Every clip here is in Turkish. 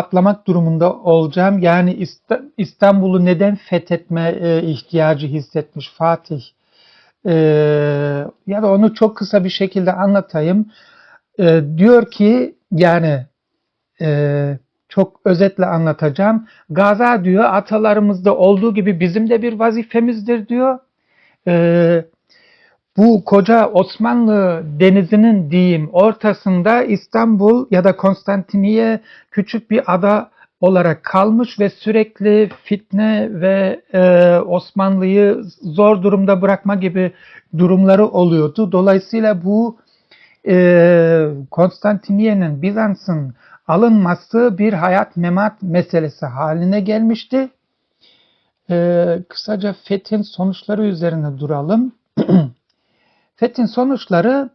atlamak durumunda olacağım. Yani İsta- İstanbul'u neden fethetme e, ihtiyacı hissetmiş Fatih? E, ya da onu çok kısa bir şekilde anlatayım. E, diyor ki yani çok özetle anlatacağım. Gaza diyor atalarımızda olduğu gibi bizim de bir vazifemizdir diyor. Bu koca Osmanlı denizinin diyeyim ortasında İstanbul ya da Konstantiniye küçük bir ada olarak kalmış ve sürekli fitne ve e, Osmanlı'yı zor durumda bırakma gibi durumları oluyordu. Dolayısıyla bu e, Konstantiniye'nin Bizans'ın alınması bir hayat memat meselesi haline gelmişti. E, kısaca fethin sonuçları üzerine duralım. Fethin sonuçları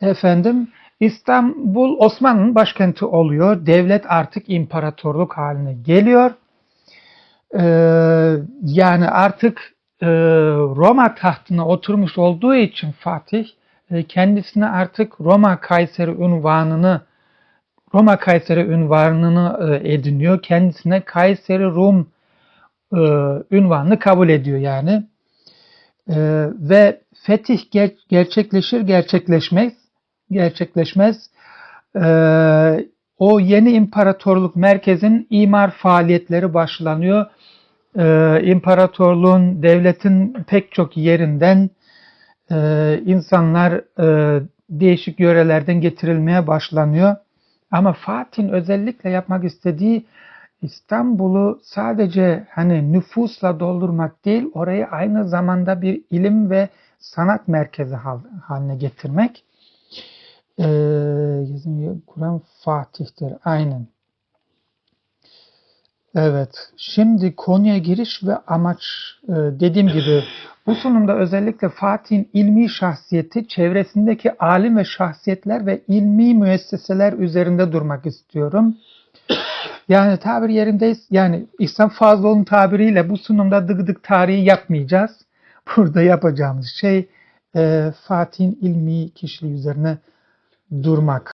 efendim İstanbul Osmanlı'nın başkenti oluyor. Devlet artık imparatorluk haline geliyor. Ee, yani artık e, Roma tahtına oturmuş olduğu için Fatih e, kendisine artık Roma Kayseri unvanını Roma Kayseri unvanını e, ediniyor. Kendisine Kayseri Rum e, unvanını kabul ediyor yani. Ee, ve fetih ger- gerçekleşir gerçekleşmez gerçekleşmez ee, o yeni imparatorluk merkezin imar faaliyetleri başlanıyor. Ee, imparatorluğun devletin pek çok yerinden e, insanlar e, değişik yörelerden getirilmeye başlanıyor. Ama Fatih'in özellikle yapmak istediği İstanbul'u sadece hani nüfusla doldurmak değil, orayı aynı zamanda bir ilim ve sanat merkezi hal- haline getirmek. Ee, Kur'an Fatih'tir. Aynen. Evet. Şimdi konuya giriş ve amaç e, dediğim gibi bu sunumda özellikle Fatih'in ilmi şahsiyeti, çevresindeki alim ve şahsiyetler ve ilmi müesseseler üzerinde durmak istiyorum. Yani tabir yerindeyiz. Yani İhsan Fazlıoğlu'nun tabiriyle bu sunumda dıgıdık tarihi yapmayacağız. Burada yapacağımız şey e, Fatih'in ilmi kişiliği üzerine durmak.